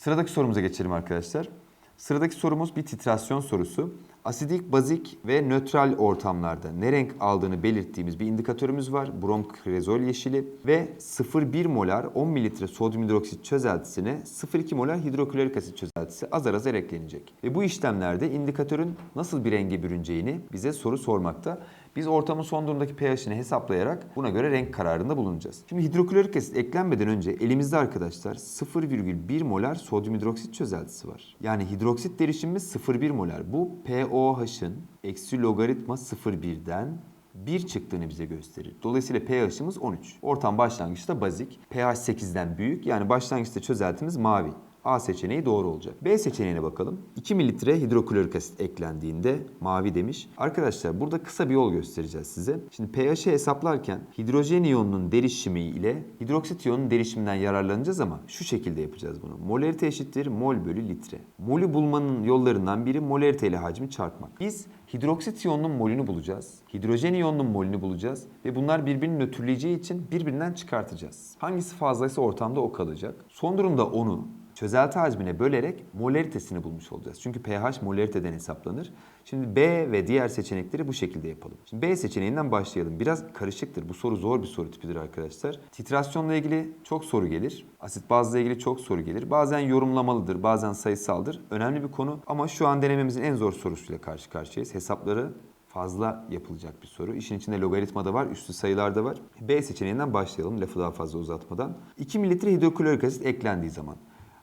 Sıradaki sorumuza geçelim arkadaşlar. Sıradaki sorumuz bir titrasyon sorusu. Asidik, bazik ve nötral ortamlarda ne renk aldığını belirttiğimiz bir indikatörümüz var. Brom krezol yeşili ve 0,1 molar 10 mililitre sodyum hidroksit çözeltisine 0,2 molar hidroklorik asit çözeltisi azar azar eklenecek. Ve bu işlemlerde indikatörün nasıl bir renge bürüneceğini bize soru sormakta. Biz ortamın son durumdaki pH'ini hesaplayarak buna göre renk kararında bulunacağız. Şimdi hidroklorik asit eklenmeden önce elimizde arkadaşlar 0,1 molar sodyum hidroksit çözeltisi var. Yani hidroksit derişimimiz 0,1 molar. Bu pOH'ın eksi logaritma 0,1'den 1 çıktığını bize gösterir. Dolayısıyla pH'imiz 13. Ortam başlangıçta bazik. pH 8'den büyük yani başlangıçta çözeltimiz mavi. A seçeneği doğru olacak. B seçeneğine bakalım. 2 mililitre hidroklorik asit eklendiğinde mavi demiş. Arkadaşlar burada kısa bir yol göstereceğiz size. Şimdi pH'i hesaplarken hidrojen iyonunun derişimi ile hidroksit iyonunun derişiminden yararlanacağız ama şu şekilde yapacağız bunu. Molarite eşittir mol bölü litre. Molü bulmanın yollarından biri molarite ile hacmi çarpmak. Biz hidroksit iyonunun molünü bulacağız. Hidrojen iyonunun molünü bulacağız ve bunlar birbirini nötrleyeceği için birbirinden çıkartacağız. Hangisi fazlaysa ortamda o kalacak. Son durumda onu çözelti hacmine bölerek molaritesini bulmuş olacağız. Çünkü pH molariteden hesaplanır. Şimdi B ve diğer seçenekleri bu şekilde yapalım. Şimdi B seçeneğinden başlayalım. Biraz karışıktır. Bu soru zor bir soru tipidir arkadaşlar. Titrasyonla ilgili çok soru gelir. Asit bazla ilgili çok soru gelir. Bazen yorumlamalıdır, bazen sayısaldır. Önemli bir konu ama şu an denememizin en zor sorusuyla karşı karşıyayız. Hesapları fazla yapılacak bir soru. İşin içinde logaritma da var, üstü sayılar da var. B seçeneğinden başlayalım lafı daha fazla uzatmadan. 2 mililitre hidroklorik asit eklendiği zaman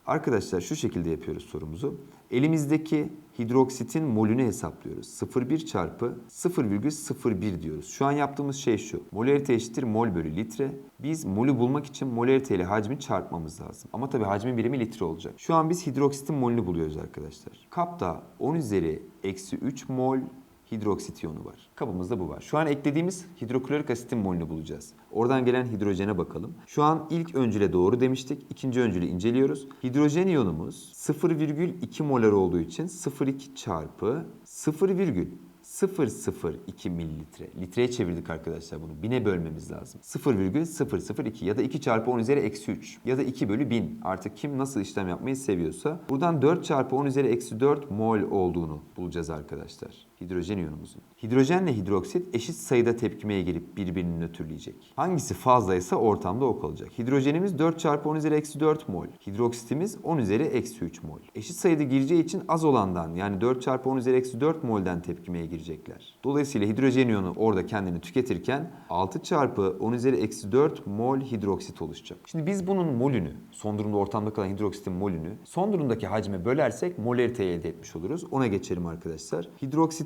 Arkadaşlar şu şekilde yapıyoruz sorumuzu. Elimizdeki hidroksitin molünü hesaplıyoruz. 0,1 çarpı 0,01 diyoruz. Şu an yaptığımız şey şu. Molarite eşittir mol bölü litre. Biz molü bulmak için molarite ile hacmi çarpmamız lazım. Ama tabii hacmin birimi litre olacak. Şu an biz hidroksitin molünü buluyoruz arkadaşlar. Kapta 10 üzeri eksi 3 mol hidroksit iyonu var. Kabımızda bu var. Şu an eklediğimiz hidroklorik asitin molünü bulacağız. Oradan gelen hidrojene bakalım. Şu an ilk öncüle doğru demiştik. İkinci öncülü inceliyoruz. Hidrojen iyonumuz 0,2 molar olduğu için 0,2 çarpı 0,002 mililitre. Litreye çevirdik arkadaşlar bunu. Bine bölmemiz lazım. 0,002 ya da 2 çarpı 10 üzeri eksi 3 ya da 2 bölü 1000. Artık kim nasıl işlem yapmayı seviyorsa. Buradan 4 çarpı 10 üzeri eksi 4 mol olduğunu bulacağız arkadaşlar. Hidrojen iyonumuzun. Hidrojenle hidroksit eşit sayıda tepkimeye girip birbirini nötrleyecek. Hangisi fazlaysa ortamda o kalacak. Hidrojenimiz 4 çarpı 10 üzeri eksi 4 mol. Hidroksitimiz 10 üzeri eksi 3 mol. Eşit sayıda gireceği için az olandan yani 4 çarpı 10 üzeri eksi 4 molden tepkimeye girecekler. Dolayısıyla hidrojen iyonu orada kendini tüketirken 6 çarpı 10 üzeri eksi 4 mol hidroksit oluşacak. Şimdi biz bunun molünü, son durumda ortamda kalan hidroksitin molünü son durumdaki hacme bölersek molariteyi elde etmiş oluruz. Ona geçelim arkadaşlar.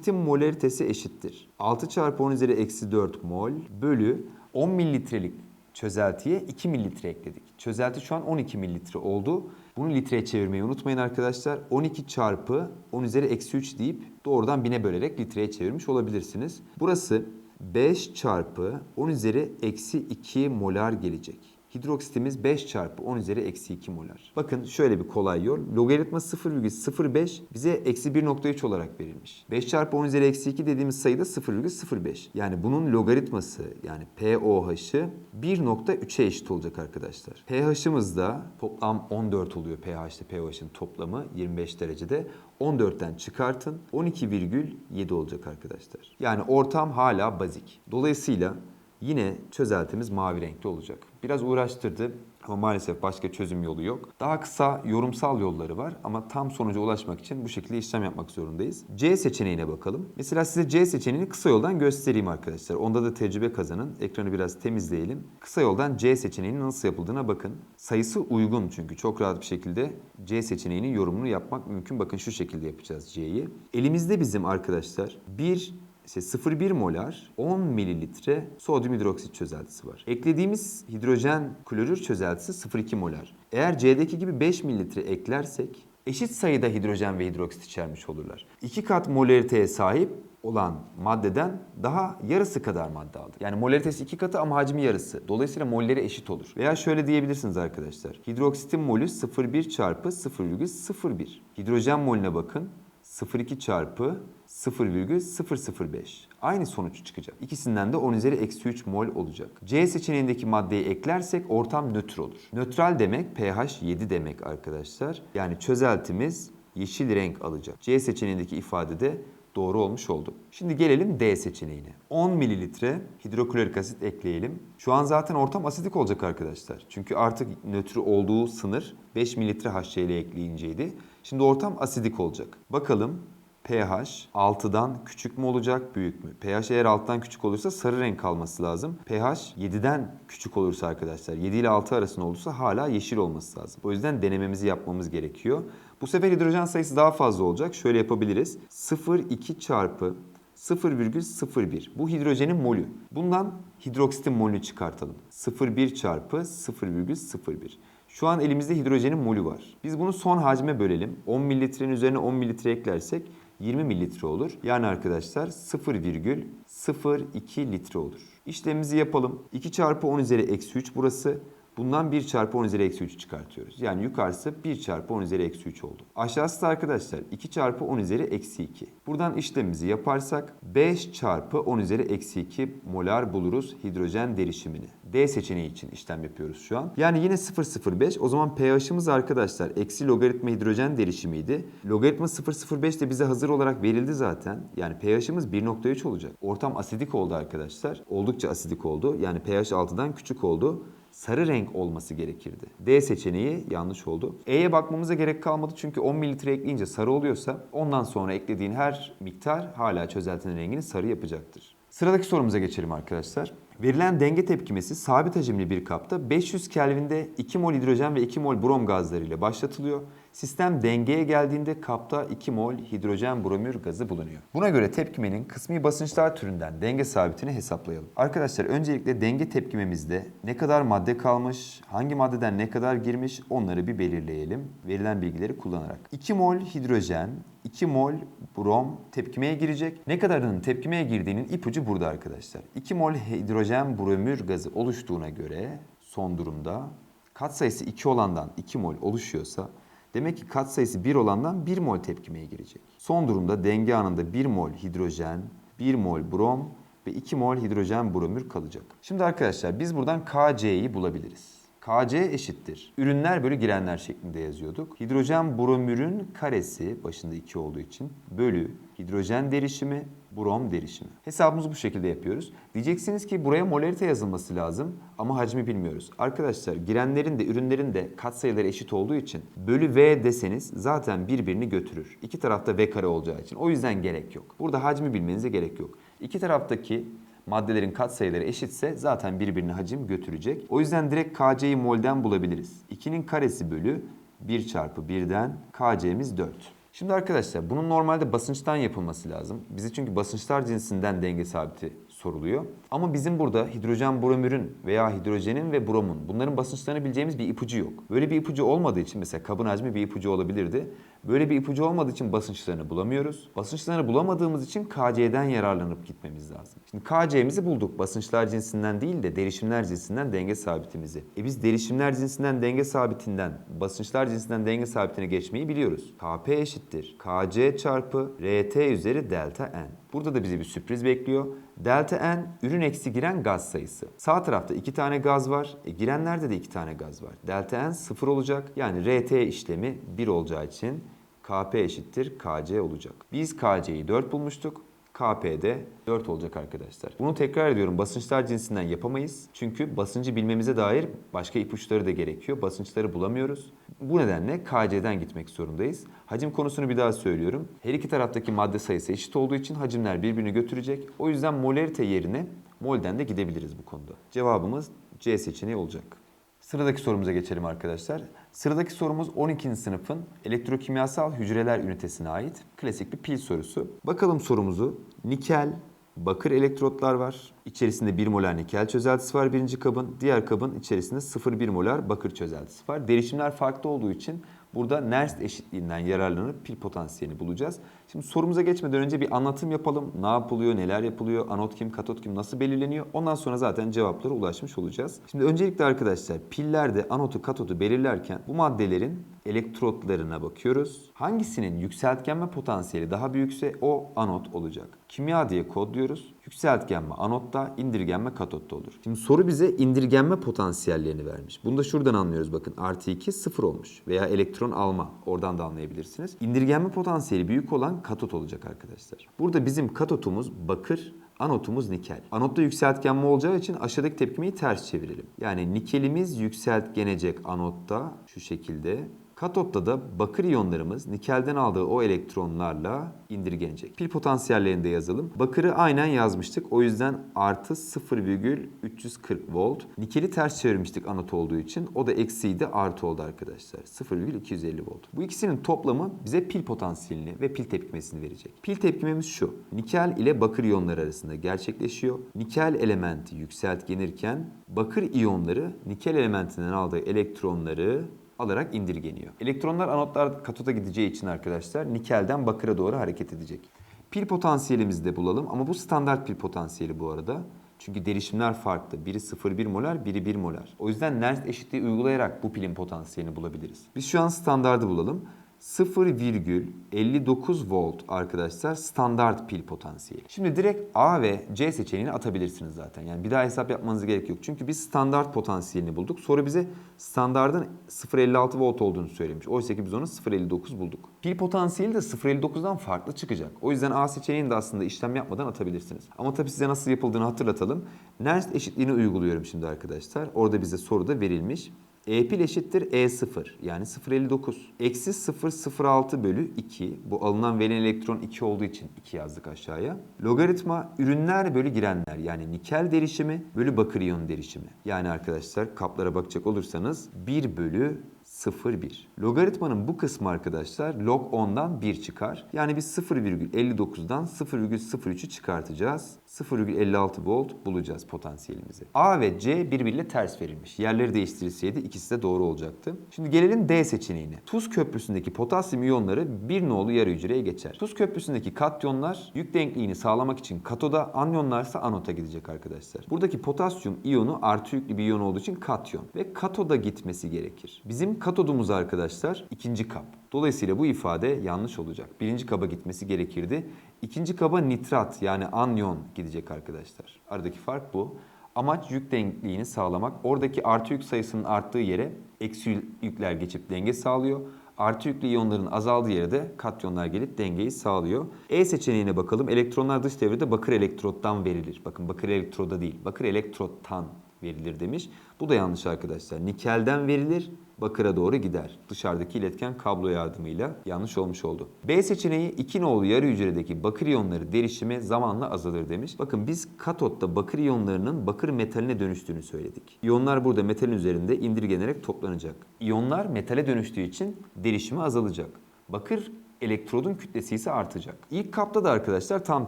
Hidroksitin molaritesi eşittir. 6 çarpı 10 üzeri eksi 4 mol bölü 10 mililitrelik çözeltiye 2 mililitre ekledik. Çözelti şu an 12 mililitre oldu. Bunu litreye çevirmeyi unutmayın arkadaşlar. 12 çarpı 10 üzeri eksi 3 deyip doğrudan bine bölerek litreye çevirmiş olabilirsiniz. Burası 5 çarpı 10 üzeri eksi 2 molar gelecek. Hidroksitimiz 5 çarpı 10 üzeri eksi 2 molar. Bakın şöyle bir kolay yol. Logaritma 0,05 bize eksi 1,3 olarak verilmiş. 5 çarpı 10 üzeri eksi 2 dediğimiz sayı da 0,05. Yani bunun logaritması yani pOH'ı 1,3'e eşit olacak arkadaşlar. pH'ımız da toplam 14 oluyor pH'te pOH'ın toplamı 25 derecede. 14'ten çıkartın 12,7 olacak arkadaşlar. Yani ortam hala bazik. Dolayısıyla Yine çözeltimiz mavi renkli olacak. Biraz uğraştırdı ama maalesef başka çözüm yolu yok. Daha kısa yorumsal yolları var ama tam sonuca ulaşmak için bu şekilde işlem yapmak zorundayız. C seçeneğine bakalım. Mesela size C seçeneğini kısa yoldan göstereyim arkadaşlar. Onda da tecrübe kazanın. Ekranı biraz temizleyelim. Kısa yoldan C seçeneğinin nasıl yapıldığına bakın. Sayısı uygun çünkü çok rahat bir şekilde C seçeneğinin yorumunu yapmak mümkün. Bakın şu şekilde yapacağız C'yi. Elimizde bizim arkadaşlar bir işte 0,1 molar 10 mililitre sodyum hidroksit çözeltisi var. Eklediğimiz hidrojen klorür çözeltisi 0,2 molar. Eğer C'deki gibi 5 mililitre eklersek eşit sayıda hidrojen ve hidroksit içermiş olurlar. 2 kat molariteye sahip olan maddeden daha yarısı kadar madde aldık. Yani molaritesi 2 katı ama hacmi yarısı. Dolayısıyla molleri eşit olur. Veya şöyle diyebilirsiniz arkadaşlar. Hidroksitin molü 0,1 çarpı 0,01. Hidrojen molüne bakın. 0,2 çarpı 0,005. Aynı sonuç çıkacak. İkisinden de 10 üzeri eksi 3 mol olacak. C seçeneğindeki maddeyi eklersek ortam nötr olur. Nötral demek pH 7 demek arkadaşlar. Yani çözeltimiz yeşil renk alacak. C seçeneğindeki ifade de doğru olmuş oldu. Şimdi gelelim D seçeneğine. 10 mililitre hidroklorik asit ekleyelim. Şu an zaten ortam asidik olacak arkadaşlar. Çünkü artık nötr olduğu sınır 5 mililitre HCl ekleyinceydi. Şimdi ortam asidik olacak. Bakalım pH 6'dan küçük mü olacak, büyük mü? pH eğer 6'dan küçük olursa sarı renk alması lazım. pH 7'den küçük olursa arkadaşlar, 7 ile 6 arasında olursa hala yeşil olması lazım. O yüzden denememizi yapmamız gerekiyor. Bu sefer hidrojen sayısı daha fazla olacak. Şöyle yapabiliriz. 0,2 çarpı 0,01. Bu hidrojenin molü. Bundan hidroksitin molünü çıkartalım. 0,1 çarpı 0,01. Şu an elimizde hidrojenin molü var. Biz bunu son hacme bölelim. 10 mililitrenin üzerine 10 mililitre eklersek 20 mililitre olur. Yani arkadaşlar 0,02 litre olur. İşlemimizi yapalım. 2 çarpı 10 üzeri eksi 3 burası. Bundan 1 çarpı 10 üzeri eksi 3 çıkartıyoruz. Yani yukarısı 1 çarpı 10 üzeri eksi 3 oldu. Aşağısı da arkadaşlar 2 çarpı 10 üzeri eksi 2. Buradan işlemimizi yaparsak 5 çarpı 10 üzeri eksi 2 molar buluruz hidrojen derişimini. D seçeneği için işlem yapıyoruz şu an. Yani yine 0,05. O zaman pH'ımız arkadaşlar eksi logaritma hidrojen derişimiydi. Logaritma 0,05 de bize hazır olarak verildi zaten. Yani pH'ımız 1,3 olacak. Ortam asidik oldu arkadaşlar. Oldukça asidik oldu. Yani pH 6'dan küçük oldu sarı renk olması gerekirdi. D seçeneği yanlış oldu. E'ye bakmamıza gerek kalmadı çünkü 10 mililitre ekleyince sarı oluyorsa ondan sonra eklediğin her miktar hala çözeltinin rengini sarı yapacaktır. Sıradaki sorumuza geçelim arkadaşlar. Verilen denge tepkimesi sabit hacimli bir kapta 500 Kelvin'de 2 mol hidrojen ve 2 mol brom gazları ile başlatılıyor. Sistem dengeye geldiğinde kapta 2 mol hidrojen bromür gazı bulunuyor. Buna göre tepkimenin kısmi basınçlar türünden denge sabitini hesaplayalım. Arkadaşlar öncelikle denge tepkimemizde ne kadar madde kalmış, hangi maddeden ne kadar girmiş onları bir belirleyelim. Verilen bilgileri kullanarak. 2 mol hidrojen, 2 mol brom tepkimeye girecek. Ne kadarının tepkimeye girdiğinin ipucu burada arkadaşlar. 2 mol hidrojen bromür gazı oluştuğuna göre son durumda katsayısı 2 olandan 2 mol oluşuyorsa demek ki katsayısı 1 olandan 1 mol tepkimeye girecek. Son durumda denge anında 1 mol hidrojen, 1 mol brom ve 2 mol hidrojen bromür kalacak. Şimdi arkadaşlar biz buradan KC'yi bulabiliriz. KC eşittir. Ürünler bölü girenler şeklinde yazıyorduk. Hidrojen bromürün karesi başında 2 olduğu için bölü hidrojen derişimi brom derişimi. Hesabımızı bu şekilde yapıyoruz. Diyeceksiniz ki buraya molarite yazılması lazım ama hacmi bilmiyoruz. Arkadaşlar girenlerin de ürünlerin de katsayıları eşit olduğu için bölü V deseniz zaten birbirini götürür. İki tarafta V kare olacağı için. O yüzden gerek yok. Burada hacmi bilmenize gerek yok. İki taraftaki maddelerin katsayıları eşitse zaten birbirini hacim götürecek. O yüzden direkt KC'yi molden bulabiliriz. 2'nin karesi bölü 1 çarpı 1'den KC'miz 4. Şimdi arkadaşlar bunun normalde basınçtan yapılması lazım. Bize çünkü basınçlar cinsinden denge sabiti soruluyor. Ama bizim burada hidrojen bromürün veya hidrojenin ve bromun bunların basınçlarını bileceğimiz bir ipucu yok. Böyle bir ipucu olmadığı için mesela kabın hacmi bir ipucu olabilirdi. Böyle bir ipucu olmadığı için basınçlarını bulamıyoruz. Basınçlarını bulamadığımız için KC'den yararlanıp gitmemiz lazım. Şimdi KC'mizi bulduk. Basınçlar cinsinden değil de derişimler cinsinden denge sabitimizi. E biz derişimler cinsinden denge sabitinden basınçlar cinsinden denge sabitine geçmeyi biliyoruz. Kp eşittir. Kc çarpı RT üzeri delta N. Burada da bizi bir sürpriz bekliyor. Delta N ürün eksi giren gaz sayısı. Sağ tarafta iki tane gaz var. E, girenlerde de iki tane gaz var. Delta N sıfır olacak. Yani RT işlemi 1 olacağı için Kp eşittir Kc olacak. Biz Kc'yi 4 bulmuştuk. KP'de 4 olacak arkadaşlar. Bunu tekrar ediyorum basınçlar cinsinden yapamayız. Çünkü basıncı bilmemize dair başka ipuçları da gerekiyor. Basınçları bulamıyoruz. Bu nedenle KC'den gitmek zorundayız. Hacim konusunu bir daha söylüyorum. Her iki taraftaki madde sayısı eşit olduğu için hacimler birbirini götürecek. O yüzden molarite yerine molden de gidebiliriz bu konuda. Cevabımız C seçeneği olacak. Sıradaki sorumuza geçelim arkadaşlar. Sıradaki sorumuz 12. sınıfın elektrokimyasal hücreler ünitesine ait klasik bir pil sorusu. Bakalım sorumuzu. Nikel, bakır elektrotlar var. İçerisinde 1 molar nikel çözeltisi var birinci kabın. Diğer kabın içerisinde 0,1 molar bakır çözeltisi var. Derişimler farklı olduğu için burada Nernst eşitliğinden yararlanıp pil potansiyelini bulacağız. Şimdi sorumuza geçmeden önce bir anlatım yapalım. Ne yapılıyor, neler yapılıyor, anot kim, katot kim nasıl belirleniyor? Ondan sonra zaten cevaplara ulaşmış olacağız. Şimdi öncelikle arkadaşlar pillerde anotu, katotu belirlerken bu maddelerin elektrotlarına bakıyoruz. Hangisinin yükseltgenme potansiyeli daha büyükse o anot olacak. Kimya diye kodluyoruz. Yükseltgenme anotta, indirgenme katotta olur. Şimdi soru bize indirgenme potansiyellerini vermiş. Bunu da şuradan anlıyoruz bakın. Artı 2 sıfır olmuş. Veya elektron alma. Oradan da anlayabilirsiniz. İndirgenme potansiyeli büyük olan katot olacak arkadaşlar. Burada bizim katotumuz bakır, Anotumuz nikel. Anotta yükseltgenme olacağı için aşağıdaki tepkimeyi ters çevirelim. Yani nikelimiz yükseltgenecek anotta şu şekilde. Katotta da bakır iyonlarımız nikelden aldığı o elektronlarla indirgenecek. Pil potansiyellerini de yazalım. Bakırı aynen yazmıştık. O yüzden artı 0,340 volt. Nikeli ters çevirmiştik anot olduğu için. O da eksiydi artı oldu arkadaşlar. 0,250 volt. Bu ikisinin toplamı bize pil potansiyelini ve pil tepkimesini verecek. Pil tepkimemiz şu. Nikel ile bakır iyonları arasında gerçekleşiyor. Nikel elementi yükseltgenirken bakır iyonları nikel elementinden aldığı elektronları alarak indirgeniyor. Elektronlar anotlar katoda gideceği için arkadaşlar nikelden bakıra doğru hareket edecek. Pil potansiyelimizi de bulalım ama bu standart pil potansiyeli bu arada. Çünkü derişimler farklı. Biri 0,1 molar, biri 1 molar. O yüzden Nernst eşitliği uygulayarak bu pilin potansiyelini bulabiliriz. Biz şu an standardı bulalım. 0,59 volt arkadaşlar standart pil potansiyeli. Şimdi direkt A ve C seçeneğini atabilirsiniz zaten. Yani bir daha hesap yapmanıza gerek yok. Çünkü biz standart potansiyelini bulduk. Sonra bize standardın 0,56 volt olduğunu söylemiş. Oysa ki biz onu 0,59 bulduk. Pil potansiyeli de 0,59'dan farklı çıkacak. O yüzden A seçeneğini de aslında işlem yapmadan atabilirsiniz. Ama tabii size nasıl yapıldığını hatırlatalım. Nernst eşitliğini uyguluyorum şimdi arkadaşlar. Orada bize soruda verilmiş. E pil eşittir E0 yani 0,59. Eksi 0,06 bölü 2. Bu alınan verilen elektron 2 olduğu için 2 yazdık aşağıya. Logaritma ürünler bölü girenler yani nikel derişimi bölü bakır iyon derişimi. Yani arkadaşlar kaplara bakacak olursanız 1 bölü 0,1. Logaritmanın bu kısmı arkadaşlar log 10'dan 1 çıkar. Yani biz 0,59'dan 0,03'ü çıkartacağız. 0,56 volt bulacağız potansiyelimizi. A ve C birbiriyle ters verilmiş. Yerleri değiştirilseydi ikisi de doğru olacaktı. Şimdi gelelim D seçeneğine. Tuz köprüsündeki potasyum iyonları bir nolu yarı hücreye geçer. Tuz köprüsündeki katyonlar yük denkliğini sağlamak için katoda, anyonlar ise anota gidecek arkadaşlar. Buradaki potasyum iyonu artı yüklü bir iyon olduğu için katyon ve katoda gitmesi gerekir. Bizim katodumuz arkadaşlar ikinci kap. Dolayısıyla bu ifade yanlış olacak. Birinci kaba gitmesi gerekirdi. İkinci kaba nitrat yani anyon gidecek arkadaşlar. Aradaki fark bu. Amaç yük denkliğini sağlamak. Oradaki artı yük sayısının arttığı yere eksi yükler geçip denge sağlıyor. Artı yüklü iyonların azaldığı yere de katyonlar gelip dengeyi sağlıyor. E seçeneğine bakalım. Elektronlar dış devrede bakır elektrottan verilir. Bakın bakır elektroda değil, bakır elektrottan verilir demiş. Bu da yanlış arkadaşlar. Nikelden verilir, bakıra doğru gider. Dışarıdaki iletken kablo yardımıyla yanlış olmuş oldu. B seçeneği 2 nolu yarı hücredeki bakır iyonları derişimi zamanla azalır demiş. Bakın biz katotta bakır iyonlarının bakır metaline dönüştüğünü söyledik. İyonlar burada metalin üzerinde indirgenerek toplanacak. İyonlar metale dönüştüğü için derişimi azalacak. Bakır elektrodun kütlesi ise artacak. İlk kapta da arkadaşlar tam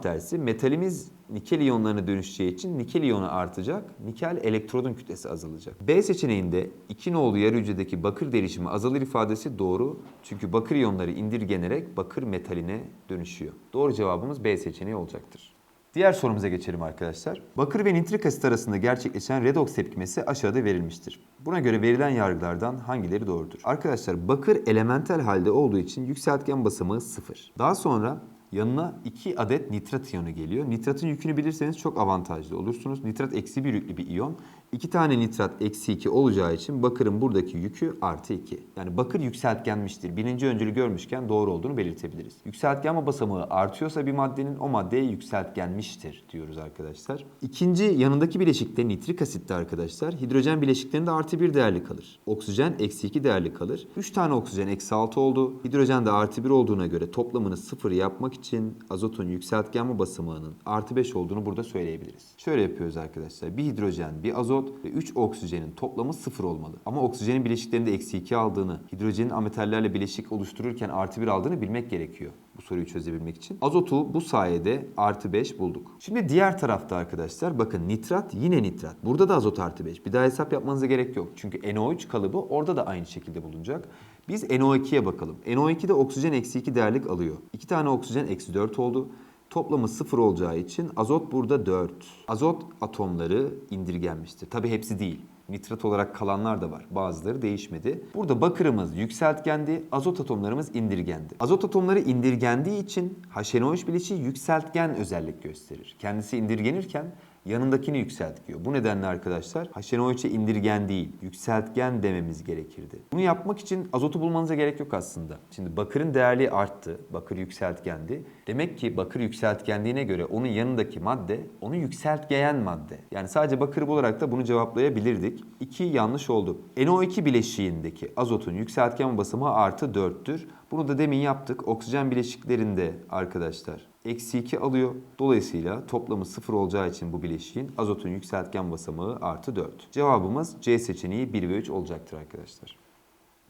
tersi. Metalimiz nikel iyonlarına dönüşeceği için nikel iyonu artacak, nikel elektrodun kütlesi azalacak. B seçeneğinde 2 nolu yarı hücredeki bakır derişimi azalır ifadesi doğru. Çünkü bakır iyonları indirgenerek bakır metaline dönüşüyor. Doğru cevabımız B seçeneği olacaktır. Diğer sorumuza geçelim arkadaşlar. Bakır ve nitrik asit arasında gerçekleşen redoks tepkimesi aşağıda verilmiştir. Buna göre verilen yargılardan hangileri doğrudur? Arkadaşlar bakır elementel halde olduğu için yükseltgen basamağı 0. Daha sonra yanına 2 adet nitrat iyonu geliyor. Nitratın yükünü bilirseniz çok avantajlı olursunuz. Nitrat eksi 1 yüklü bir iyon. 2 tane nitrat eksi 2 olacağı için bakırın buradaki yükü artı 2. Yani bakır yükseltgenmiştir. Birinci öncülü görmüşken doğru olduğunu belirtebiliriz. Yükseltgenme basamağı artıyorsa bir maddenin o maddeye yükseltgenmiştir diyoruz arkadaşlar. İkinci yanındaki bileşikte nitrik asitte arkadaşlar hidrojen bileşiklerinde artı 1 değerli kalır. Oksijen eksi 2 değerli kalır. 3 tane oksijen eksi 6 oldu. Hidrojen de artı 1 olduğuna göre toplamını 0 yapmak azotun yükseltgenme basamağının artı 5 olduğunu burada söyleyebiliriz. Şöyle yapıyoruz arkadaşlar. Bir hidrojen, bir azot ve 3 oksijenin toplamı 0 olmalı. Ama oksijenin bileşiklerinde eksi 2 aldığını, hidrojenin ametallerle bileşik oluştururken artı 1 aldığını bilmek gerekiyor bu soruyu çözebilmek için. Azotu bu sayede artı 5 bulduk. Şimdi diğer tarafta arkadaşlar bakın nitrat yine nitrat. Burada da azot artı 5. Bir daha hesap yapmanıza gerek yok. Çünkü NO3 kalıbı orada da aynı şekilde bulunacak. Biz NO2'ye bakalım. NO2'de oksijen eksi 2 değerlik alıyor. 2 tane oksijen eksi 4 oldu. Toplamı sıfır olacağı için azot burada 4. Azot atomları indirgenmiştir. Tabi hepsi değil. Nitrat olarak kalanlar da var. Bazıları değişmedi. Burada bakırımız yükseltgendi, azot atomlarımız indirgendi. Azot atomları indirgendiği için HNO3 bileşiği yükseltgen özellik gösterir. Kendisi indirgenirken yanındakini yükseltiyor. Bu nedenle arkadaşlar HNO3'e indirgen değil, yükseltgen dememiz gerekirdi. Bunu yapmak için azotu bulmanıza gerek yok aslında. Şimdi bakırın değerliği arttı. Bakır yükseltgendi. Demek ki bakır yükseltgenliğine göre onun yanındaki madde onu yükseltgeyen madde. Yani sadece bakırı bularak da bunu cevaplayabilirdik. İki yanlış oldu. NO2 bileşiğindeki azotun yükseltgen basamağı artı 4'tür. Bunu da demin yaptık. Oksijen bileşiklerinde arkadaşlar eksi 2 alıyor. Dolayısıyla toplamı 0 olacağı için bu bileşiğin azotun yükseltgen basamağı artı 4. Cevabımız C seçeneği 1 ve 3 olacaktır arkadaşlar.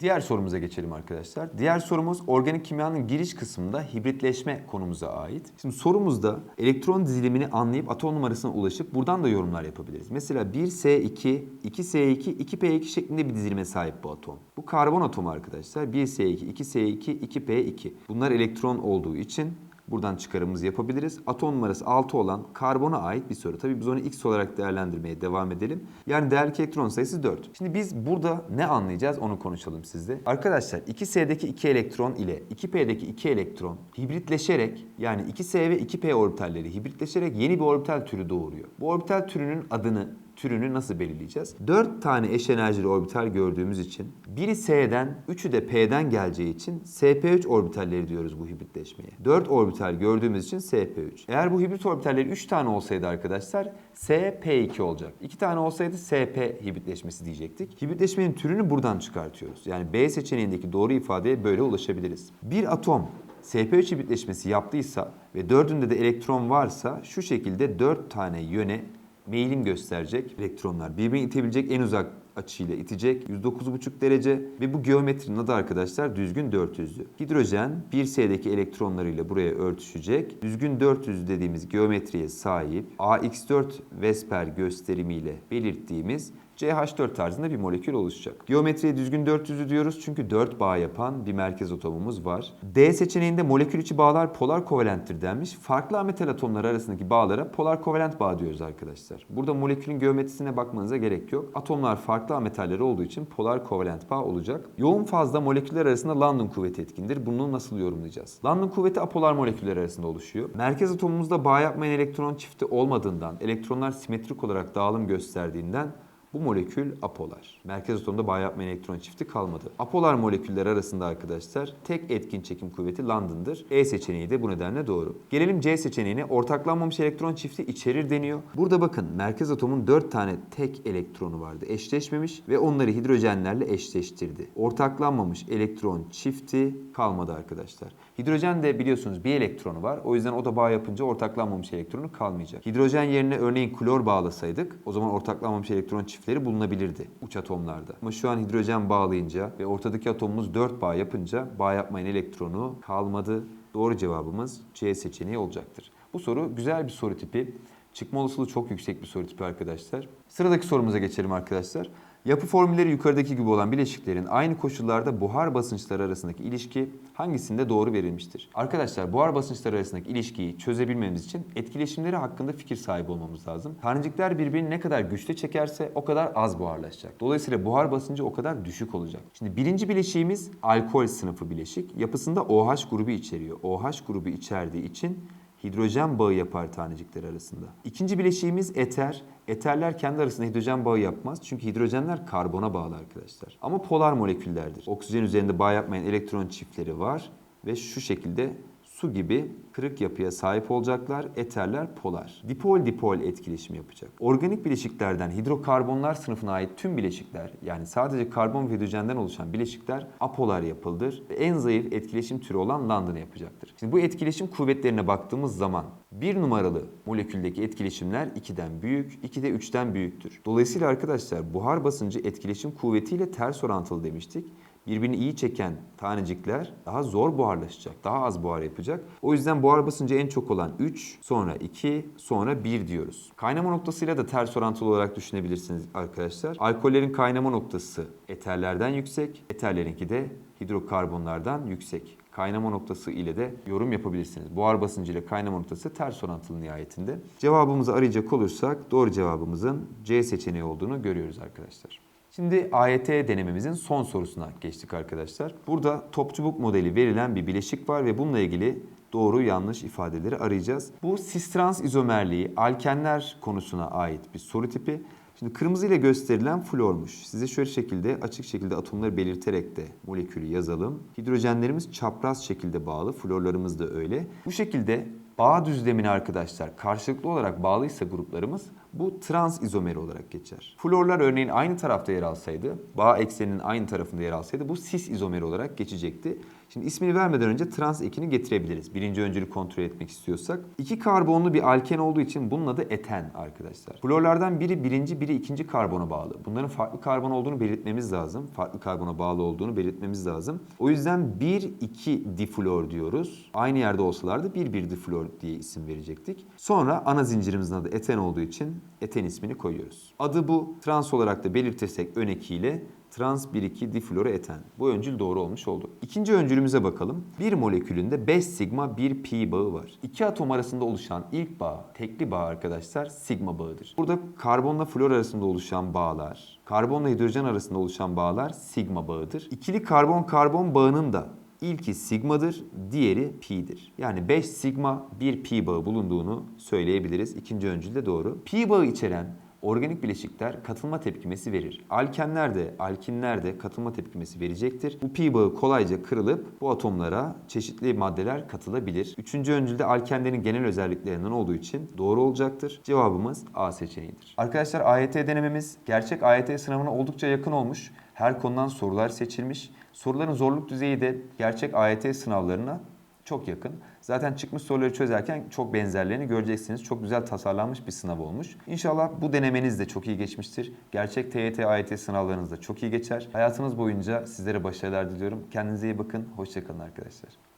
Diğer sorumuza geçelim arkadaşlar. Diğer sorumuz organik kimyanın giriş kısmında hibritleşme konumuza ait. Şimdi sorumuzda elektron dizilimini anlayıp atom numarasına ulaşıp buradan da yorumlar yapabiliriz. Mesela 1S2, 2S2, 2P2 şeklinde bir dizilime sahip bu atom. Bu karbon atomu arkadaşlar. 1S2, 2S2, 2P2. Bunlar elektron olduğu için Buradan çıkarımımız yapabiliriz. Atom numarası 6 olan karbona ait bir soru. Tabii biz onu x olarak değerlendirmeye devam edelim. Yani değerli elektron sayısı 4. Şimdi biz burada ne anlayacağız onu konuşalım sizle. Arkadaşlar 2s'deki 2 elektron ile 2p'deki 2 elektron hibritleşerek yani 2s ve 2p orbitalleri hibritleşerek yeni bir orbital türü doğuruyor. Bu orbital türünün adını türünü nasıl belirleyeceğiz? 4 tane eş enerjili orbital gördüğümüz için biri S'den, 3'ü de P'den geleceği için SP3 orbitalleri diyoruz bu hibritleşmeye. 4 orbital gördüğümüz için SP3. Eğer bu hibrit orbitalleri 3 tane olsaydı arkadaşlar SP2 olacak. 2 tane olsaydı SP hibritleşmesi diyecektik. Hibritleşmenin türünü buradan çıkartıyoruz. Yani B seçeneğindeki doğru ifadeye böyle ulaşabiliriz. Bir atom SP3 hibritleşmesi yaptıysa ve dördünde de elektron varsa şu şekilde 4 tane yöne meyilim gösterecek elektronlar. Birbirini itebilecek en uzak açıyla itecek 109,5 derece ve bu geometrinin adı arkadaşlar düzgün 400'lü. Hidrojen 1S'deki elektronlarıyla buraya örtüşecek. Düzgün 400 dediğimiz geometriye sahip AX4 Vesper gösterimiyle belirttiğimiz CH4 tarzında bir molekül oluşacak. Geometriye düzgün 400'lü diyoruz çünkü 4 bağ yapan bir merkez atomumuz var. D seçeneğinde molekül içi bağlar polar kovalenttir denmiş. Farklı ametal atomları arasındaki bağlara polar kovalent bağ diyoruz arkadaşlar. Burada molekülün geometrisine bakmanıza gerek yok. Atomlar farklı ametalleri olduğu için polar kovalent bağ olacak. Yoğun fazla moleküller arasında London kuvveti etkindir. Bunu nasıl yorumlayacağız? London kuvveti apolar moleküller arasında oluşuyor. Merkez atomumuzda bağ yapmayan elektron çifti olmadığından, elektronlar simetrik olarak dağılım gösterdiğinden bu molekül apolar. Merkez atomda bağ yapmayan elektron çifti kalmadı. Apolar moleküller arasında arkadaşlar tek etkin çekim kuvveti London'dır. E seçeneği de bu nedenle doğru. Gelelim C seçeneğine. Ortaklanmamış elektron çifti içerir deniyor. Burada bakın merkez atomun 4 tane tek elektronu vardı. Eşleşmemiş ve onları hidrojenlerle eşleştirdi. Ortaklanmamış elektron çifti kalmadı arkadaşlar. Hidrojen de biliyorsunuz bir elektronu var. O yüzden o da bağ yapınca ortaklanmamış elektronu kalmayacak. Hidrojen yerine örneğin klor bağlasaydık o zaman ortaklanmamış elektron çiftleri bulunabilirdi uç atomlarda. Ama şu an hidrojen bağlayınca ve ortadaki atomumuz 4 bağ yapınca bağ yapmayan elektronu kalmadı. Doğru cevabımız C seçeneği olacaktır. Bu soru güzel bir soru tipi. Çıkma olasılığı çok yüksek bir soru tipi arkadaşlar. Sıradaki sorumuza geçelim arkadaşlar. Yapı formülleri yukarıdaki gibi olan bileşiklerin aynı koşullarda buhar basınçları arasındaki ilişki hangisinde doğru verilmiştir? Arkadaşlar buhar basınçları arasındaki ilişkiyi çözebilmemiz için etkileşimleri hakkında fikir sahibi olmamız lazım. Tanecikler birbirini ne kadar güçlü çekerse o kadar az buharlaşacak. Dolayısıyla buhar basıncı o kadar düşük olacak. Şimdi birinci bileşiğimiz alkol sınıfı bileşik. Yapısında OH grubu içeriyor. OH grubu içerdiği için hidrojen bağı yapar tanecikler arasında. İkinci bileşiğimiz eter. Eterler kendi arasında hidrojen bağı yapmaz. Çünkü hidrojenler karbona bağlı arkadaşlar. Ama polar moleküllerdir. Oksijen üzerinde bağ yapmayan elektron çiftleri var ve şu şekilde su gibi kırık yapıya sahip olacaklar. Eterler polar. Dipol dipol etkileşimi yapacak. Organik bileşiklerden hidrokarbonlar sınıfına ait tüm bileşikler yani sadece karbon ve hidrojenden oluşan bileşikler apolar yapıldır ve en zayıf etkileşim türü olan London yapacaktır. Şimdi bu etkileşim kuvvetlerine baktığımız zaman bir numaralı moleküldeki etkileşimler 2'den büyük, 2 de 3'ten büyüktür. Dolayısıyla arkadaşlar buhar basıncı etkileşim kuvvetiyle ters orantılı demiştik birbirini iyi çeken tanecikler daha zor buharlaşacak. Daha az buhar yapacak. O yüzden buhar basıncı en çok olan 3, sonra 2, sonra 1 diyoruz. Kaynama noktasıyla da ters orantılı olarak düşünebilirsiniz arkadaşlar. Alkollerin kaynama noktası eterlerden yüksek, eterlerinki de hidrokarbonlardan yüksek. kaynama noktası ile de yorum yapabilirsiniz. Buhar basıncı ile kaynama noktası ters orantılı nihayetinde. Cevabımızı arayacak olursak doğru cevabımızın C seçeneği olduğunu görüyoruz arkadaşlar. Şimdi AYT denememizin son sorusuna geçtik arkadaşlar. Burada topçubuk modeli verilen bir bileşik var ve bununla ilgili doğru yanlış ifadeleri arayacağız. Bu cis-trans izomerliği alkenler konusuna ait bir soru tipi. Şimdi kırmızı ile gösterilen flormuş. Size şöyle şekilde açık şekilde atomları belirterek de molekülü yazalım. Hidrojenlerimiz çapraz şekilde bağlı, florlarımız da öyle. Bu şekilde bağ düzlemine arkadaşlar karşılıklı olarak bağlıysa gruplarımız bu trans izomeri olarak geçer. Florlar örneğin aynı tarafta yer alsaydı, bağ ekseninin aynı tarafında yer alsaydı bu cis izomeri olarak geçecekti. Şimdi ismini vermeden önce trans ekini getirebiliriz. Birinci öncülü kontrol etmek istiyorsak. İki karbonlu bir alken olduğu için bunun adı eten arkadaşlar. Florlardan biri birinci, biri ikinci karbona bağlı. Bunların farklı karbon olduğunu belirtmemiz lazım. Farklı karbona bağlı olduğunu belirtmemiz lazım. O yüzden 1-2 diflor diyoruz. Aynı yerde olsalardı 1-1 diflor diye isim verecektik. Sonra ana zincirimizin adı eten olduğu için eten ismini koyuyoruz. Adı bu. Trans olarak da belirtirsek ön ekiyle trans 1,2 difluoroeten. Bu öncül doğru olmuş oldu. İkinci öncülümüze bakalım. Bir molekülünde 5 sigma 1 pi bağı var. İki atom arasında oluşan ilk bağ, tekli bağ arkadaşlar sigma bağıdır. Burada karbonla flor arasında oluşan bağlar, karbonla hidrojen arasında oluşan bağlar sigma bağıdır. İkili karbon-karbon bağının da İlki sigmadır, diğeri pi'dir. Yani 5 sigma 1 pi bağı bulunduğunu söyleyebiliriz. İkinci öncül de doğru. Pi bağı içeren organik bileşikler katılma tepkimesi verir. Alkenler de, alkinler de katılma tepkimesi verecektir. Bu pi bağı kolayca kırılıp bu atomlara çeşitli maddeler katılabilir. Üçüncü öncülde alkenlerin genel özelliklerinden olduğu için doğru olacaktır. Cevabımız A seçeneğidir. Arkadaşlar AYT denememiz gerçek AYT sınavına oldukça yakın olmuş. Her konudan sorular seçilmiş. Soruların zorluk düzeyi de gerçek AYT sınavlarına çok yakın. Zaten çıkmış soruları çözerken çok benzerlerini göreceksiniz. Çok güzel tasarlanmış bir sınav olmuş. İnşallah bu denemeniz de çok iyi geçmiştir. Gerçek TYT, AYT sınavlarınız da çok iyi geçer. Hayatınız boyunca sizlere başarılar diliyorum. Kendinize iyi bakın. Hoşçakalın arkadaşlar.